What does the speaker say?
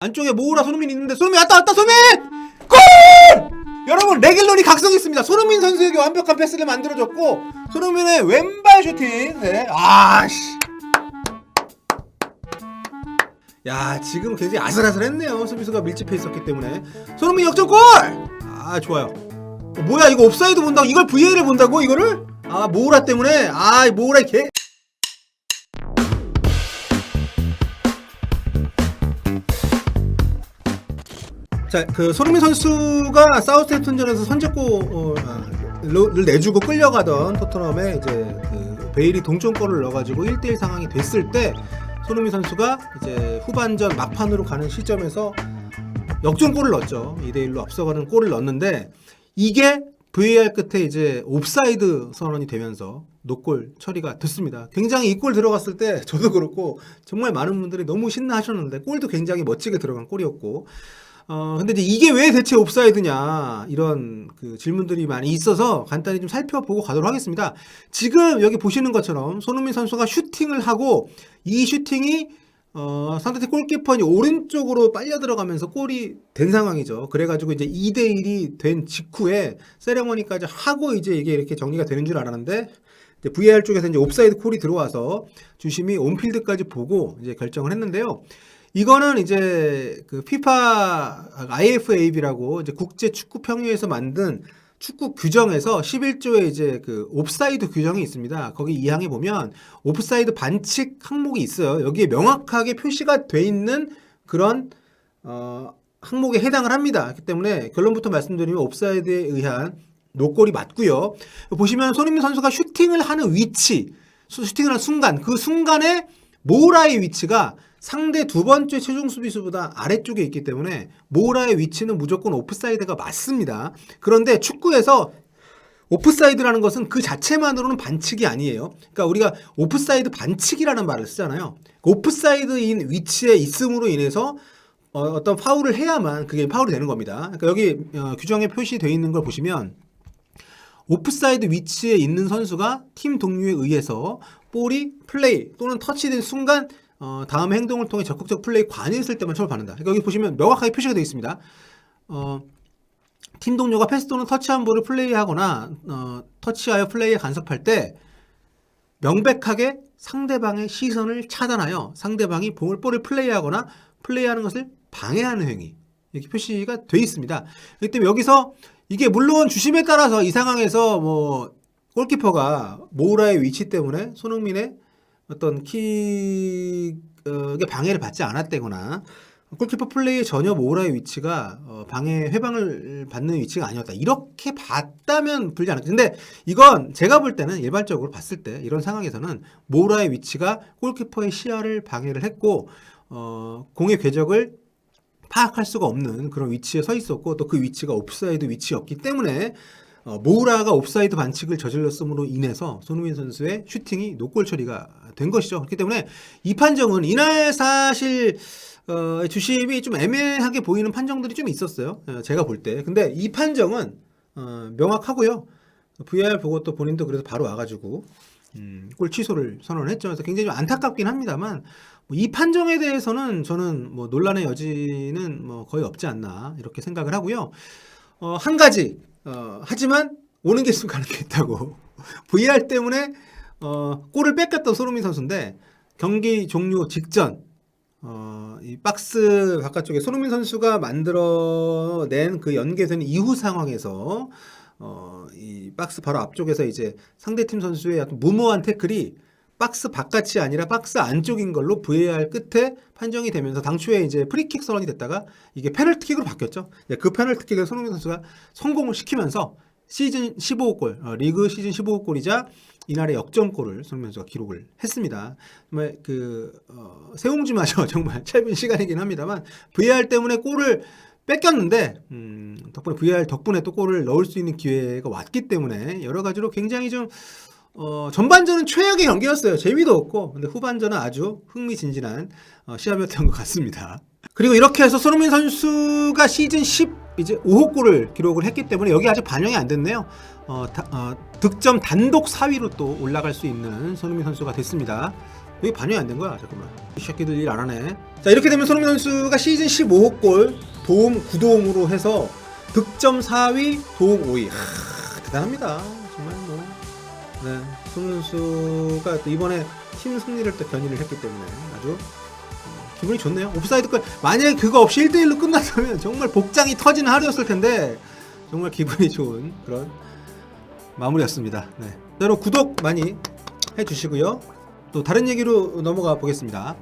안쪽에 모우라 손흥민 있는데 손흥민 왔다 왔다 손흥민 골! 여러분 레길론이 각성 있습니다. 손흥민 선수에게 완벽한 패스를 만들어줬고 손흥민의 왼발 슈팅. 네. 아씨. 야 지금 굉장히 아슬아슬했네요. 수비수가 밀집해 있었기 때문에 손흥민 역전골. 아 좋아요. 어, 뭐야 이거 옵사이드 본다고 이걸 VA를 본다고 이거를? 아 모우라 때문에 아 모우라 개. 자, 그 손흥민 선수가 사우스햄튼전에서 선제골을 내주고 끌려가던 토트넘에 이제 그 베일이 동점골을 넣어가지고 1대1 상황이 됐을 때 손흥민 선수가 이제 후반전 막판으로 가는 시점에서 역전골을 넣었죠. 2대1로 앞서가는 골을 넣었는데 이게 VAR 끝에 이제 옵사이드 선언이 되면서 노골 처리가 됐습니다. 굉장히 이 골 들어갔을 때 저도 그렇고 정말 많은 분들이 너무 신나하셨는데 골도 굉장히 멋지게 들어간 골이었고 어 근데 이제 이게 왜 대체 옵사이드냐 이런 그 질문들이 많이 있어서 간단히 좀 살펴보고 가도록 하겠습니다. 지금 여기 보시는 것처럼 손흥민 선수가 슈팅을 하고 이 슈팅이 어, 상대팀 골키퍼니 오른쪽으로 빨려 들어가면서 골이 된 상황이죠. 그래가지고 이제 2대1이 된 직후에 세레머니까지 하고 이제 이게 이렇게 정리가 되는 줄 알았는데 이제 VAR 쪽에서 이제 옵사이드 콜이 들어와서 주심이 온필드까지 보고 이제 결정을 했는데요. 이거는 이제 그 피파 IFAB라고 이제 국제 축구 평의에서 만든 축구 규정에서 11조에 이제 그 옵사이드 규정이 있습니다. 거기 2항에 보면 옵사이드 반칙 항목이 있어요. 여기에 명확하게 표시가 돼 있는 그런 어 항목에 해당을 합니다. 그렇기 때문에 결론부터 말씀드리면 옵사이드에 의한 노골이 맞고요. 보시면 손흥민 선수가 슈팅을 하는 위치, 수- 슈팅을 하는 순간, 그 순간에 모라의 위치가 상대 두 번째 최종 수비수보다 아래쪽에 있기 때문에 모라의 위치는 무조건 오프사이드가 맞습니다. 그런데 축구에서 오프사이드라는 것은 그 자체만으로는 반칙이 아니에요. 그러니까 우리가 오프사이드 반칙이라는 말을 쓰잖아요. 오프사이드인 위치에 있음으로 인해서 어, 어떤 파울을 해야만 그게 파울이 되는 겁니다. 그러니까 여기 어, 규정에 표시되어 있는 걸 보시면 오프사이드 위치에 있는 선수가 팀 동료에 의해서 볼이 플레이 또는 터치된 순간 어, 다음 행동을 통해 적극적 플레이 관여했을 때만 처벌 받는다. 그러니까 여기 보시면 명확하게 표시가 되어 있습니다. 어, 팀 동료가 패스 또는 터치한 볼을 플레이하거나 어, 터치하여 플레이에 간섭할 때 명백하게 상대방의 시선을 차단하여 상대방이 볼을 볼을 플레이하거나 플레이하는 것을 방해하는 행위 이렇게 표시가 돼 있습니다. 그렇기 때문에 여기서 이게 물론 주심에 따라서 이 상황에서 뭐 골키퍼가 모우라의 위치 때문에 손흥민의 어떤 킥에 방해를 받지 않았다거나 골키퍼 플레이에 전혀 모우라의 위치가 어, 방해 회방을 받는 위치가 아니었다. 이렇게 봤다면 불리 않았다. 근데 이건 제가 볼 때는 일반적으로 봤을 때 이런 상황에서는 모우라의 위치가 골키퍼의 시야를 방해를 했고 어, 공의 궤적을 파악할 수가 없는 그런 위치에 서 있었고 또 그 위치가 옵사이드 위치였기 때문에 어, 모우라가 옵사이드 반칙을 저질렀음으로 인해서 손흥민 선수의 슈팅이 노골 처리가 된 것이죠. 그렇기 때문에 이 판정은 이날 사실 어, 주심이 좀 애매하게 보이는 판정들이 좀 있었어요. 어, 제가 볼 때. 근데 이 판정은 어, 명확하고요. VAR 보고 또 본인도 그래서 바로 와가지고 음, 골 취소를 선언을 했죠. 그래서 굉장히 좀 안타깝긴 합니다만 뭐 이 판정에 대해서는 저는 뭐 논란의 여지는 뭐 거의 없지 않나 이렇게 생각을 하고요. 어, 한 가지 어, 하지만 오는 게 있으면 가는 게 있다고 VAR 때문에 어, 골을 뺏겼던 손흥민 선수인데 경기 종료 직전 어, 이 박스 바깥쪽에 손흥민 선수가 만들어낸 그 연계된 이후 상황에서 어, 이 박스 바로 앞쪽에서 이제 상대팀 선수의 어떤 무모한 태클이 박스 바깥이 아니라 박스 안쪽인 걸로 VAR 끝에 판정이 되면서 당초에 이제 프리킥 선언이 됐다가 이게 페널티킥으로 바뀌었죠. 네, 그 페널티킥을 손흥민 선수가 성공을 시키면서 시즌 15골, 어, 리그 시즌 15골이자 이날의 역전골을 손흥민 선수가 기록을 했습니다. 정말 그 어, 세옹지마저 정말 짧은 시간이긴 합니다만 VAR 때문에 골을 뺏겼는데 음, 덕분에 VAR 덕분에 또 골을 넣을 수 있는 기회가 왔기 때문에 여러 가지로 굉장히 좀 어, 전반전은 최악의 경기였어요. 재미도 없고 근데 후반전은 아주 흥미진진한 어, 시합이었던 것 같습니다. 그리고 이렇게 해서 손흥민 선수가 시즌 10 이제 5호 골을 기록을 했기 때문에 여기 아직 반영이 안 됐네요. 어, 다- 어, 득점 단독 4위로 또 올라갈 수 있는 손흥민 선수가 됐습니다. 여기 반영이 안 된 거야. 잠깐만. 이 새끼들 일 안 하네. 자, 이렇게 되면 손흥민 선수가 시즌 15호 골, 도움 9도움으로 해서 득점 4위, 도움 5위. 하, 대단합니다. 정말 뭐. 네. 손흥민 선수가 또 이번에 팀 승리를 또 견인을 했기 때문에 아주 어, 기분이 좋네요. 옵사이드 골 만약에 그거 없이 1대1로 끝났다면 정말 복장이 터지는 하루였을 텐데 정말 기분이 좋은 그런 마무리였습니다. 네. 여러분 구독 많이 해주시고요. 또 다른 얘기로 넘어가 보겠습니다.